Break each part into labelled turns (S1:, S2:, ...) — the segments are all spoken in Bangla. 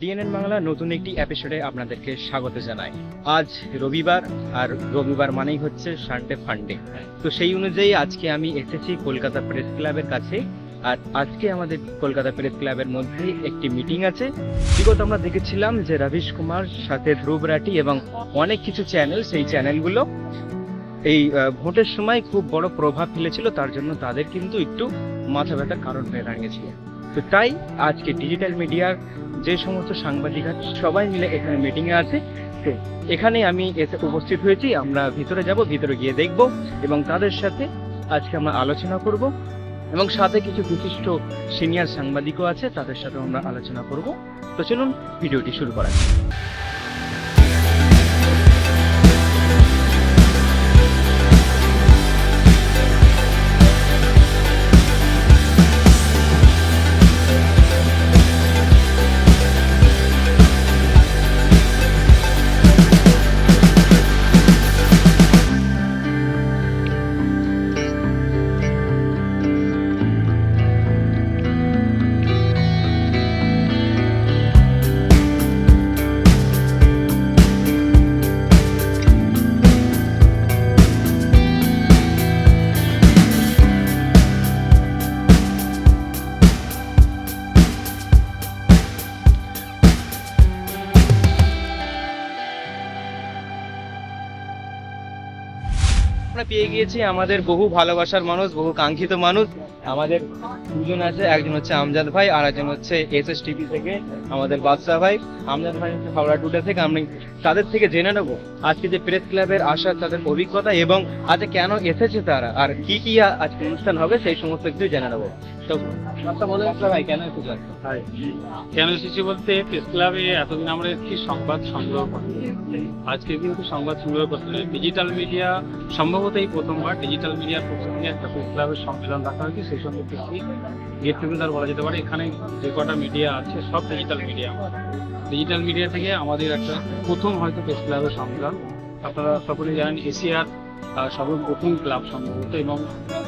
S1: ডিএনএন বাংলা নতুন একটি এপিসোডে আপনাদেরকে স্বাগত জানাই। আজ রবিবার, আর রবিবার মানেই হচ্ছে সানডে ফান্ডে তো সেই অনুযায়ী আজকে আমি এসেছি কলকাতা প্রেস ক্লাবের কাছে, আর আজকে আমাদের কলকাতা প্রেস ক্লাবের মধ্যে একটি মিটিং আছে। বিগত আমরা দেখেছিলাম যে রবিশ কুমার, সাথে ধ্রুব রাটি এবং অনেক কিছু চ্যানেল সেই চ্যানেলগুলো এই ভোটের সময় খুব বড় প্রভাব ফেলেছিল, তার জন্য তাদের কিন্তু একটু মাথা ব্যথার কারণ হয়ে দাঁড়িয়েছিল তো তাই আজকে ডিজিটাল মিডিয়ার যে সমস্ত সাংবাদিক আছে, সবাই মিলে এখানে মিটিংয়ে আছে। তো এখানে আমি এসে উপস্থিত হয়েছি। আমরা ভিতরে যাব, ভিতরে গিয়ে দেখব এবং তাদের সাথে আজকে আমরা আলোচনা করব এবং সাথে কিছু বিশিষ্ট সিনিয়র সাংবাদিকও আছে, তাদের সাথে আমরা আলোচনা করব। তো চলুন, ভিডিওটি শুরু করা আমরা পেয়ে গিয়েছি। আমাদের বহু ভালোবাসার মানুষ, বহু কাঙ্ক্ষিত মানুষ। আমাদের দুজন আছে, একজন হচ্ছে আমজাদ ভাই, আর একজন হচ্ছে এস এস টিভি থেকে আমাদের বাদশাহ ভাই। আমজাদ ভাই হচ্ছে হাওড়া টুডে থেকে আমি তাদের থেকে জেনে নেব আজকে যে প্রেস ক্লাবের আসার তাদের অভিজ্ঞতা এবং আজকে কেন এসেছে তারা, আর কি কি আজকে অনুষ্ঠান হবে সেই সমস্ত কিছু জেনে নেব। আচ্ছা কেন এসেছে
S2: বলতে প্রেস ক্লাবে এতদিন আমরা এসেছি সংবাদ সংগ্রহ করতে আজকে কিন্তু সংবাদ সংগ্রহ করতে ডিজিটাল মিডিয়া সম্ভবত এই প্রথমবার ডিজিটাল মিডিয়ার পক্ষ থেকে একটা প্রেস ক্লাবের সম্মেলন রাখা হয়েছে, সেই সঙ্গে একটি গেট টুগেদার বলা যেতে পারে, এখানে যে কটা মিডিয়া আছে, সব ডিজিটাল মিডিয়া ডিজিটাল মিডিয়া থেকে আমাদের একটা প্রথম হয়তো প্রেস ক্লাবের সম্মেলন। আপনারা সকলেই জানেন এশিয়ার সর্বপ্রথম ক্লাব সম্ভবত এবং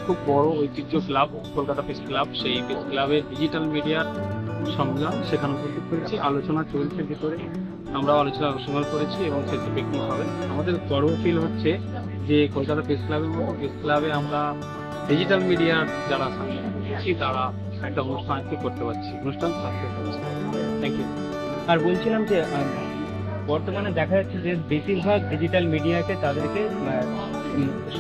S2: খুব বড় ঐতিহ্য ক্লাব, কলকাতা প্রেস ক্লাব সেই প্রেস ক্লাবের ডিজিটাল মিডিয়ার সম্মেলন সেখানে উপস্থিত করেছি আলোচনা চলছে ভিতরে। আমরা আলোচনা আলোচনা করেছি এবং সেটি পিকনিক হবে। আমাদের গর্ব ফিল হচ্ছে যে কলকাতা প্রেস ক্লাবের মতো প্রেস ক্লাবে আমরা ডিজিটাল মিডিয়ার যারা সাংবাদিক তারা একটা অনুষ্ঠান করতে পারছি। অনুষ্ঠান থ্যাংক ইউ
S1: আর বলছিলাম যে বর্তমানে দেখা যাচ্ছে যে বেশিরভাগ ডিজিটাল মিডিয়াকে তাদেরকে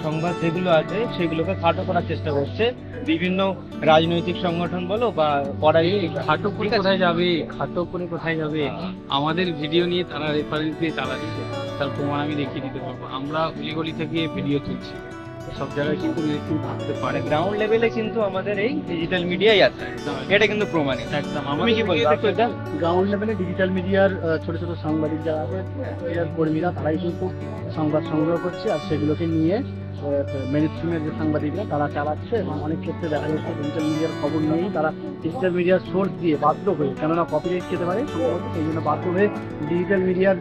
S1: সংবাদ যেগুলো আছে সেগুলোকে খাটো করার চেষ্টা করছে। বিভিন্ন রাজনৈতিক সংগঠন বলো বা পড়াই
S2: খাটো করে কোথায় যাবে? খাটো করে কোথায় যাবে? আমাদের ভিডিও নিয়ে তারা রেফারেন্স দিয়ে চালাচ্ছে। তার প্রমাণ আমি দেখিয়ে দিতে পারব। আমরা অলিগলি থেকে ভিডিও তুলছি। সব জায়গায় কিন্তু থাকতে পারে।
S1: গ্রাউন্ড লেভেলে কিন্তু আমাদের এই ডিজিটাল মিডিয়াই আছে। এটা কিন্তু প্রমাণিত
S2: একদম।
S1: আমি কি এটা?
S3: গ্রাউন্ড লেভেলে ডিজিটাল মিডিয়ার ছোট ছোট সাংবাদিক যারা আছে কর্মীরা তারাই কিন্তু সংবাদ সংগ্রহ করছে আর সেগুলোকে নিয়ে মেন স্ট্রিমের যে সাংবাদিকরা, তারা চালাচ্ছে এবং অনেক ক্ষেত্রে দেখা যাচ্ছে ডিজিটাল মিডিয়ার খবর নিয়েই তারা ডিজিটাল মিডিয়ার সোর্স দিয়ে বাধ্য হয়ে, কেননা কপিরাইট খেতে পারে সেই জন্য বাধ্য হয়ে ডিজিটাল মিডিয়ার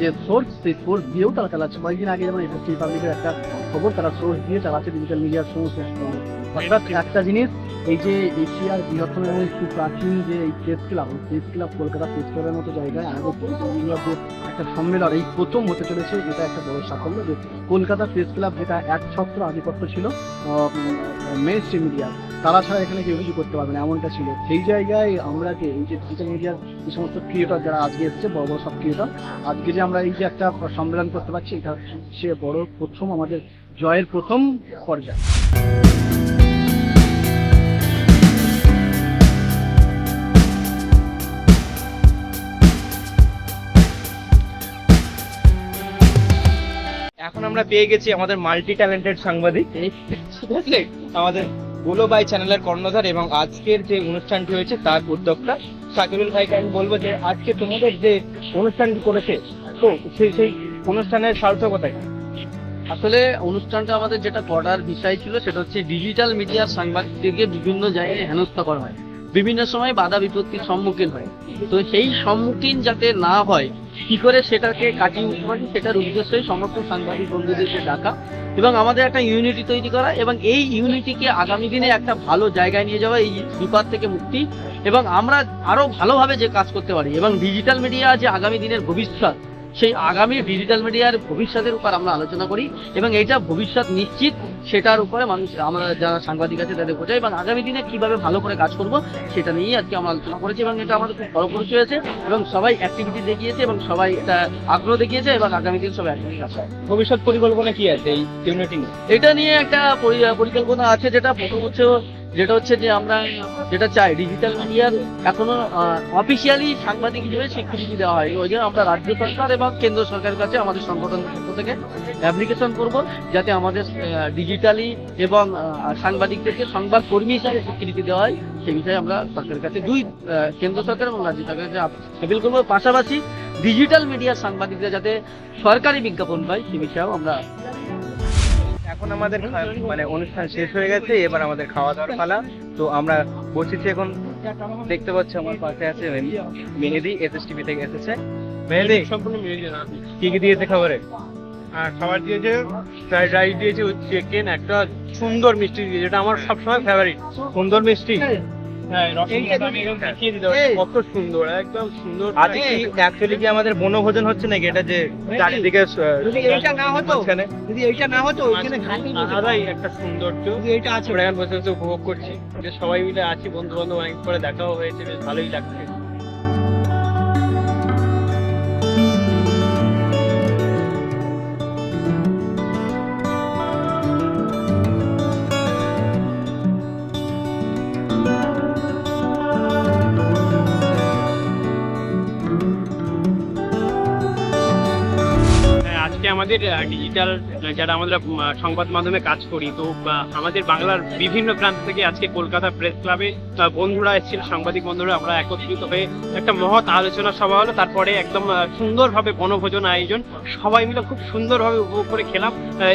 S3: যে সোর্স সেই সোর্স দিয়েও তারা চালাচ্ছে। কয়েকদিন আগে যেমন পাবলিকের একটা খবর, তারা সোর্স দিয়ে চালাচ্ছে ডিজিটাল মিডিয়ার সমস্ত অর্থাৎ একটা জিনিস এই যে এশিয়ার বৃহত্তম এবং প্রাচীন যে এই press club press club Kolkata press ক্লাবের মতো জায়গায় যে একটা সম্মেলন এই প্রথম হতে চলেছে এটা একটা বড় সাফল্য যে কলকাতা প্রেস ক্লাব যেটা এক ছত্র আধিপত্য ছিল মেন স্ট্রিম মিডিয়া তারা ছাড়া এখানে কেউ কিছু করতে পারবে না এমনটা ছিল। সেই জায়গায় আমরা যে এই যে ডিজিটাল মিডিয়ার যে সমস্ত ক্রিয়েটর যারা আজকে এসছে বড় বড় সব ক্রিয়েটর আজকে যে আমরা এই যে একটা সম্মেলন করতে পারছি এটা সে বড় প্রথম আমাদের জয়ের প্রথম পর্যায়ে।
S1: আমরা পেয়ে গেছি আমাদের মাল্টি ট্যালেন্টেড সাংবাদিক ঠিক আছে? আমাদেরগুলো বাই চ্যানেলের কর্ণধার এবং আজকের যে অনুষ্ঠানটি হয়েছে তার উদ্যোক্তা শাকিরুল ভাইকে আমি বলব যে আজকে তোমাদের যে অনুষ্ঠানটি করেছে তো সেই সেই অনুষ্ঠানের সার্থকতায়।
S4: আসলে অনুষ্ঠানটা আমাদের যেটা করার বিষয় ছিল সেটা হচ্ছে ডিজিটাল মিডিয়ার সাংবাদিকদেরকে বিভিন্ন জায়গায় হেনস্থা করা হয়। বিভিন্ন সময় বাধা বিপত্তির সম্মুখীন হয়। তো সেই সম্মুখীন যাতে না হয় কি করে সেটাকে কাটিয়ে উঠতে পারি সেটার উদ্দেশ্যই সমস্ত সাংবাদিক বন্ধুদেরকে ডাকা এবং আমাদের একটা ইউনিটি তৈরি করা এবং এই ইউনিটিকে আগামী দিনে একটা ভালো জায়গায় নিয়ে যাওয়া, এই বিপদ থেকে মুক্তি এবং আমরা আরও ভালোভাবে যে কাজ করতে পারি এবং ডিজিটাল মিডিয়া যে আগামী দিনের ভবিষ্যৎ সেই আগামী ডিজিটাল মিডিয়ার ভবিষ্যতের উপর আমরা আলোচনা করি এবং এটা ভবিষ্যৎ নিশ্চিত সেটার উপরে মানুষ আমরা যারা সাংবাদিক আছে তাদের বোঝাই এবং আগামী দিনে কীভাবে ভালো করে কাজ করব সেটা নিয়েই আজকে আমরা আলোচনা করেছি এবং এটা আমাদের খুব ফলপ্রসূ হয়েছে এবং সবাই অ্যাক্টিভিটি দেখিয়েছে এবং সবাই এটা আগ্রহ দেখিয়েছে এবং আগামী দিন সবাই অ্যাক্টিভিটি আছে
S1: ভবিষ্যৎ পরিকল্পনা কি আছে এই ইউনিটি
S4: এটা নিয়ে একটা পরি- পরিকল্পনা আছে যেটা প্রথম হচ্ছে যেটা হচ্ছে যে আমরা যেটা চাই ডিজিটাল মিডিয়ার এখনও অফিসিয়ালি সাংবাদিক হিসেবে স্বীকৃতি দেওয়া হয় ওই জন্য আমরা রাজ্য সরকার এবং কেন্দ্র সরকারের কাছে আমাদের সংগঠনের পক্ষ থেকে অ্যাপ্লিকেশন করব, যাতে আমাদের ডিজিটালি এবং সাংবাদিকদেরকে সংবাদ কর্মী হিসাবে স্বীকৃতি দেওয়া হয়। সেই বিষয়ে আমরা সরকারের কাছে, দুই কেন্দ্র সরকার এবং রাজ্য সরকারের কাছে আপিল করব। পাশাপাশি ডিজিটাল মিডিয়ার সাংবাদিকরা যাতে সরকারি বিজ্ঞাপন পায়, সে বিষয়েও আমরা
S1: এখন আমাদের মানে অনুষ্ঠান শেষ হয়ে গেছে এবার আমাদের খাওয়া দাওয়ার পালা। তো আমরা বসেছি এখন দেখতে পাচ্ছি আমার পাশে আছে মেহেদি এসএস টিভি থেকে এসেছে। মেহেদি
S5: সম্পূর্ণ মেহেদি না।
S1: কি কি দিয়েছে খাবারে?
S5: আর খাবার দিয়েছে ফ্রাইড রাইস দিয়েছে চিকেন একটা সুন্দর মিষ্টি দিয়েছে যেটা আমার সবসময় ফেভারিট
S1: সুন্দর মিষ্টি?
S5: হ্যাঁ কত সুন্দর একদম সুন্দর
S1: কি অ্যাকচুয়ালি কি আমাদের বনভোজন হচ্ছে নাকি? এটা যে চারিদিকে
S3: যদি এইটা না হতো
S5: আলাদাই একটা সৌন্দর্য।
S3: এইটা আছে।
S5: আমরা এখন বসে বসে উপভোগ করছি। যে সবাই মিলে আছি বন্ধু বান্ধব অনেক পরে দেখাও হয়েছে বেশ ভালোই লাগছে। আমাদের ডিজিটাল যারা আমরা সংবাদ মাধ্যমে কাজ করি, তো আমাদের বাংলার বিভিন্ন প্রান্ত থেকে আজকে কলকাতা প্রেস ক্লাবে বন্ধুরা এসেছিল, সাংবাদিক বন্ধুরা, আমরা একত্রিত হয়ে একটা মহৎ আলোচনা সভা হলো। তারপরে একদম সুন্দরভাবে বনভোজন আয়োজন, সবাই মিলে খুব সুন্দরভাবে উপভোগ করে খেলাম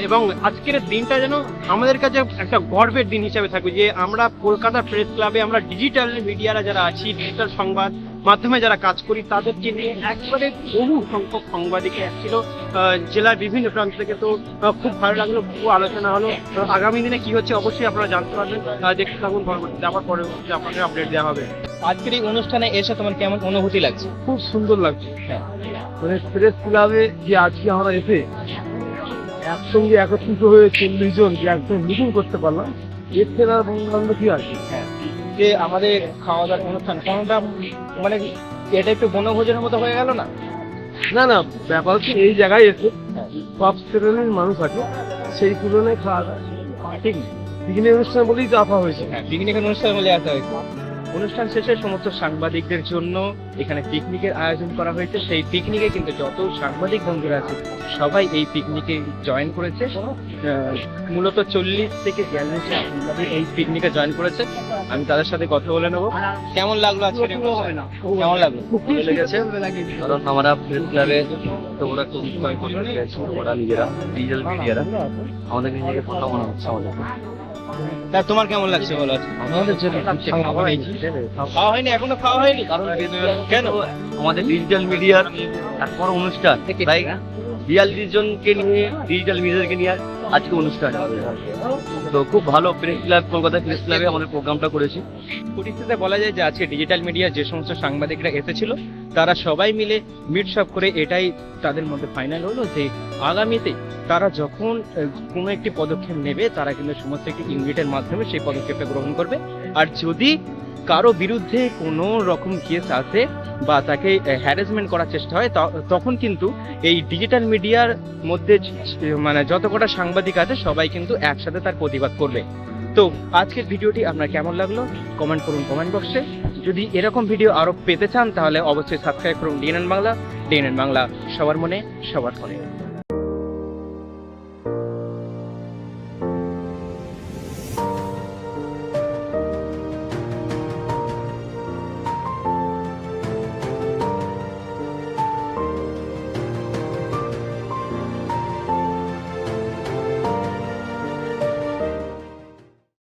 S5: এবং আজকের দিনটা যেন আমাদের কাছে একটা গর্বের দিন হিসেবে থাকবে যে আমরা কলকাতা প্রেস ক্লাবে আমরা ডিজিটাল মিডিয়ারা যারা আছি ডিজিটাল সংবাদ মাধ্যমে যারা কাজ করি তাদেরকে নিয়ে একবারে বহু সংখ্যক সাংবাদিক এসেছিল। জেলার বিভিন্ন প্রান্ত থেকে তো খুব ভালো লাগল খুব আলোচনা হলো। আগামী দিনে কি হচ্ছে অবশ্যই আপনারা জানতে পারবেন। দেখতে থাকুন পরবর্তীতে আবার পরবর্তীতে আপনাদের আপডেট দেওয়া হবে।
S1: আজকের এই অনুষ্ঠানে এসে তোমার কেমন অনুভূতি লাগছে?
S5: খুব সুন্দর লাগছে।
S3: মানে প্রেস ক্লাবে যে আজকে আমরা এসে একসঙ্গে একত্রিত হয়ে চল্লিশ জন যে একদম মিটিং করতে পারলাম এর থেকে আর বঙ্গানন্দ কি আছে
S1: যে আমাদের খাওয়া দাওয়ার অনুষ্ঠান। কোনটা মানে এটা একটু বনভোজনের মতো হয়ে গেল না?
S3: না না ব্যাপার হচ্ছে এই জায়গায় এসে সব শ্রেণির মানুষ আছে সেই তুলনায় খাওয়া দাওয়া ঠিক। পিকনিক অনুষ্ঠান বলেই তো আসা হয়েছে।
S1: হ্যাঁ পিকনিক অনুষ্ঠান বলে আসা হয়েছে। অনুষ্ঠান শেষে সমস্ত সাংবাদিকদের জন্য এখানে পিকনিকের আয়োজন করা হয়েছে। সেই পিকনিকে কিন্তু যত সাংবাদিক বন্ধুরা আছে, সবাই এই পিকনিকে জয়েন করেছে। মূলত চল্লিশ থেকে বিয়াল্লিশ এই পিকনিকে জয়েন করেছে। আমি তাদের সাথে কথা বলে নেব। কেমন লাগল কেমন লাগল?
S6: কারণ আমরা প্রেস তোমরা খুব ওরা নিজেরা ডিজিটাল মিডিয়ারা আমাদেরকে নিজেকে ফটো মনে হচ্ছে আমাদের।
S1: তা তোমার কেমন লাগছে বলো?
S3: আমাদের
S1: খাওয়া হয়নি। এখনও খাওয়া হয়নি?
S6: কারণ
S1: কেন?
S6: আমাদের ডিজিটাল মিডিয়ার তারপর অনুষ্ঠান। তাই বিয়াল্লিশ জনকে নিয়ে ডিজিটাল মিডিয়াকে নিয়ে আজকে অনুষ্ঠান। তো খুব ভালো প্রেস ক্লাব কলকাতা প্রেস ক্লাবে আমাদের প্রোগ্রামটা করেছি।
S1: পরিস্থিতিতে বলা যায় যে আজকে ডিজিটাল মিডিয়া যে সমস্ত সাংবাদিকরা এসেছিল তারা সবাই মিলে মিটসপ করে এটাই তাদের মধ্যে ফাইনাল হলো যে আগামীতে তারা যখন কোনো একটি পদক্ষেপ নেবে, তারা কিন্তু সমস্ত একটি ইউনিটের মাধ্যমে সেই পদক্ষেপটা গ্রহণ করবে। আর যদি কারও বিরুদ্ধে কোনো রকম কেস আসে বা তাকে হ্যারাসমেন্ট করার চেষ্টা হয় তখন কিন্তু এই ডিজিটাল মিডিয়ার মধ্যে মানে যত কটা সাংবাদিক আছে, সবাই কিন্তু একসাথে তার প্রতিবাদ করবে। তো আজকের ভিডিওটি আপনার কেমন লাগল? কমেন্ট করুন কমেন্ট বক্সে যদি এরকম ভিডিও আরও পেতে চান, তাহলে অবশ্যই সাবস্ক্রাইব করুন ডিএনএন বাংলা। ডিএনএন বাংলা, সবার মনে, সবার ফোনে।